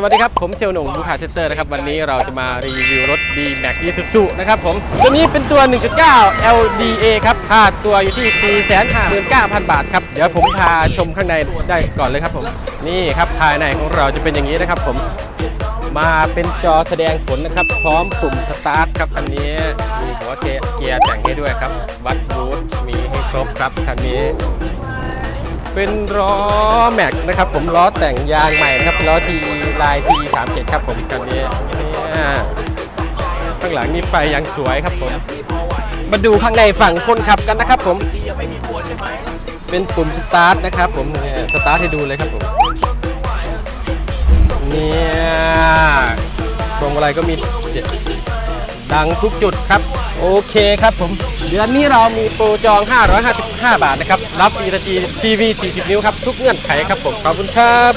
สวัสดีครับ ผมเซลหนุ่มบูคาเชสเตอร์นะครับ วันนี้เราจะมารีวิวรถ D Max Isuzu นะครับผม ตัวนี้เป็นตัว 1.9 LDA ครับค่าตัวอยู่ที่ 459,000 บาทครับ เดี๋ยวผมพาชมข้างในได้ก่อนเลยครับผม นี่ครับภายในของเราจะเป็นอย่างนี้นะครับผม มาเป็นจอแสดงผลนะครับ พร้อมปุ่มสตาร์ทครับคันนี้ มีหัวเกียร์แต่งให้ด้วยครับ วัดบูทมีให้ครบครับคันนี้ เป็นล้อแม็กนะครับผมล้อแต่งยางใหม่นะครับล้อทีลายทีสามเจ็ดครับผมคันนี้เนี่ยข้างหลังนี่ไฟยังสวยครับผมมาดูข้างในฝั่งคนขับกันนะครับผม เป็นปุ่มสตาร์ทนะครับผมเนี่ยสตาร์ทให้ดูเลยครับผมเนี่ยพวงมาลัยก็มีเจ็ด ดังทุกจุดครับ โอเคครับผม เดือนนี้เรามีโปรจอง 555 บาทนะครับ รับฟรีทีวี 40 นิ้วครับ ทุกเงื่อนไขครับผม ขอบคุณครับ